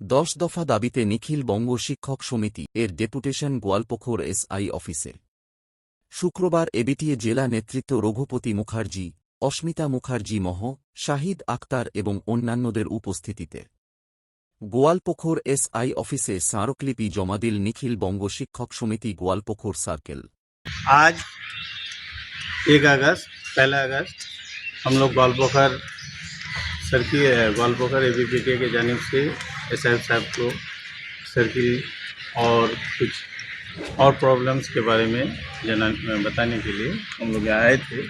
দশ দফা দাবিতে নিখিল বঙ্গ শিক্ষক সমিতি এর ডেপুটেশন গোয়ালপোখর এসআই অফিসে শুক্রবার এবিটিএ জেলা নেতৃত্ব রঘুপতি মুখার্জি অস্মিতা মুখার্জি মহ শাহিদ আক্তার এবং অন্যান্যদের উপস্থিতিতে গোয়ালপোখর এসআই অফিসে স্মারকলিপি জমা দিল নিখিল বঙ্গ শিক্ষক সমিতি গোয়ালপোখর সার্কেল आज एक अगस्त पहला अगस्त हम लोग Goalpokhar circle Goalpokhar A B P के जानब से एस एफ़ साहब को सर्किल और कुछ और प्रॉब्लम्स के बारे में जना बताने के लिए हम लोग यहाँ आए थे,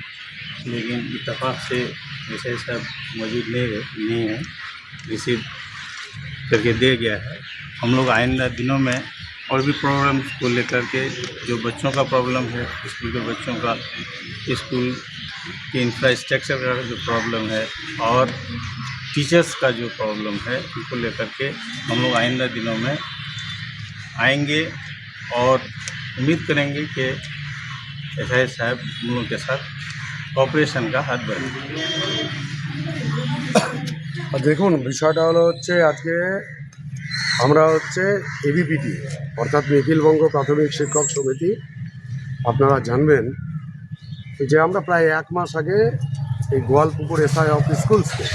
लेकिन इतफाक़ से एस आई साहब मौजूद नहीं रहे, नहीं हैं, रिसीव करके दे गया है। हम लोग आइंदा दिनों में और भी प्रॉब्लम्स को लेकर के जो बच्चों का प्रॉब्लम है स्कूल के बच्चों का स्कूल के इंफ्रास्ट्रक्चर का जो प्रॉब्लम है और टीचर्स का जो प्रॉब्लम है उनको लेकर के हम लोग आइंदा दिनों में आएंगे और उम्मीद करेंगे कि एस आई साहब हम लोग के साथ कॉपरेशन का हाथ बढ़ेगा আর দেখুন বিষয়টা হলো হচ্ছে আজকে আমরা হচ্ছে এবিপিটি অর্থাৎ নিখিলবঙ্গ প্রাথমিক শিক্ষক সমিতি। আপনারা জানবেন যে আমরা প্রায় এক মাস আগে এই গোয়ালপুকুর এসআই অফ স্কুলসকে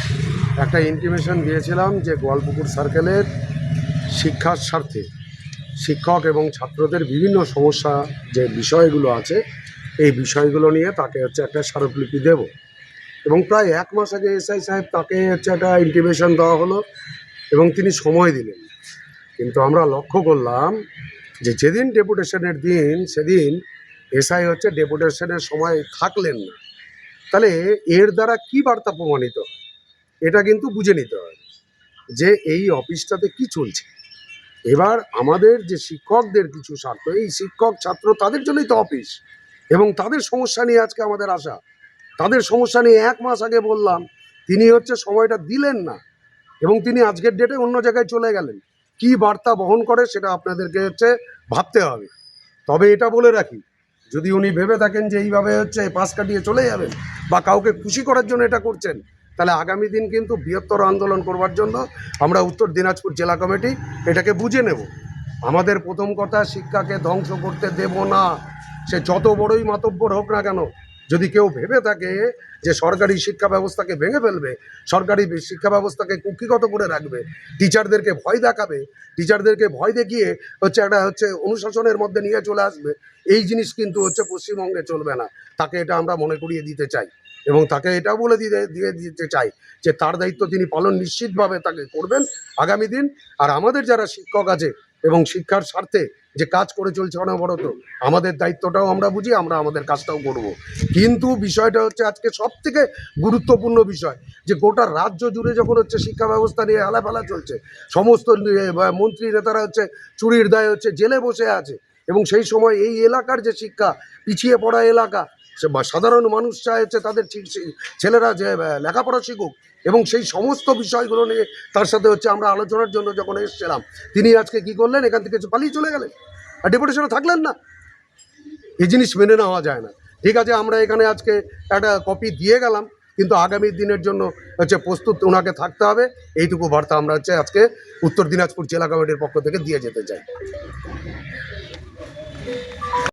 একটা ইন্টিমেশন দিয়েছিলাম যে গোয়ালপুকুর সার্কেলের শিক্ষার স্বার্থে শিক্ষক এবং ছাত্রদের বিভিন্ন সমস্যা যে বিষয়গুলো আছে, এই বিষয়গুলো নিয়ে তাকে হচ্ছে একটা স্মারকলিপি দেব। এবং প্রায় এক মাস আগে এসআই সাহেব তাকে হচ্ছে একটা ইন্টিমেশন দেওয়া হলো এবং তিনি সময় দিলেন। কিন্তু আমরা লক্ষ্য করলাম যে যেদিন ডেপুটেশনের দিন, সেদিন এসআই হচ্ছে ডেপুটেশনের সময় থাকলেন না। তাহলে এর দ্বারা কি বার্তা প্রমাণিত এটা কিন্তু বুঝে নিতে হয় যে এই অফিসটাতে কি চলছে। এবার আমাদের যে শিক্ষকদের কিছু স্বার্থ, এই শিক্ষক ছাত্র তাদের জন্যই তো অফিস এবং তাদের সমস্যা নিয়ে আজকে আমাদের আশা। তাদের সমস্যা নিয়ে এক মাস আগে বললাম, তিনি হচ্ছে সময়টা দিলেন না। এবং তিনি আজকের ডেটে অন্য জায়গায় চলে গেলেন। কি বার্তা বহন করে সেটা আপনাদেরকে হচ্ছে ভাবতে হবে। তবে এটা বলে রাখি, যদি উনি ভেবে থাকেন যে এইভাবে হচ্ছে পাশ কাটিয়ে চলে যাবেন বা কাউকে খুশি করার জন্য এটা করছেন, তাহলে আগামী দিন কিন্তু বৃহত্তর আন্দোলন করবার জন্য আমরা উত্তর দিনাজপুর জেলা কমিটি এটাকে বুঝে নেব। আমাদের প্রথম কথা, শিক্ষাকে ধ্বংস করতে দেব না। সে যত বড়ই মাতব্বর হোক না কেন যদি কেউ ভেবে থাকে যে সরকারি শিক্ষা ব্যবস্থাকে ভেঙে ফেলবে, সরকারি শিক্ষা ব্যবস্থাকে কুক্ষিগত করে রাখবে, টিচারদেরকে ভয় দেখাবে, টিচারদেরকে ভয় দেখিয়ে হচ্ছে একটা হচ্ছে অনুশাসনের মধ্যে নিয়ে চলে আসবে, এই জিনিস কিন্তু হচ্ছে পশ্চিমবঙ্গে চলবে না। তাকে এটা আমরা মনে করিয়ে দিতে চাই এবং তাকে এটাও বলে দিতে, দিয়ে দিতে চাই যে তার দায়িত্ব তিনি পালন নিশ্চিতভাবে তাকে করবেন আগামী দিন। আর আমাদের যারা শিক্ষক আছে এবং শিক্ষার স্বার্থে যে কাজ করে চলছে অনবরত, আমাদের দায়িত্বটাও আমরা বুঝি, আমরা আমাদের কাজটাও করব। কিন্তু বিষয়টা হচ্ছে আজকে সব থেকে গুরুত্বপূর্ণ বিষয়, যে গোটা রাজ্য জুড়ে যখন হচ্ছে শিক্ষা ব্যবস্থা নিয়ে হেলাফেলা চলছে, সমস্ত মন্ত্রী নেতারা হচ্ছে চুরির দায়ে হচ্ছে জেলে বসে আছে এবং সেই সময় এই এলাকার যে শিক্ষা, পিছিয়ে পড়া এলাকা সাধারণ মানুষ হচ্ছে তাদের ছেলেরা যে লেখাপড়া শিখুক এবং সেই সমস্ত বিষয়গুলো নিয়ে তার সাথে হচ্ছে আমরা আলোচনার জন্য যখন এসেছিলাম, তিনি আজকে কি করলেন? এখান থেকে পালিয়ে চলে গেলেন। আর ডেপুটেশনে থাকলেন না। এই জিনিস মেনে নেওয়া যায় না। ঠিক আছে, আমরা এখানে আজকে একটা কপি দিয়ে গেলাম, কিন্তু আগামী দিনের জন্য হচ্ছে প্রস্তুত ওনাকে থাকতে হবে। এইটুকু বার্তা আমরা হচ্ছে আজকে উত্তর দিনাজপুর জেলা কমিটির পক্ষ থেকে দিয়ে যেতে চাই।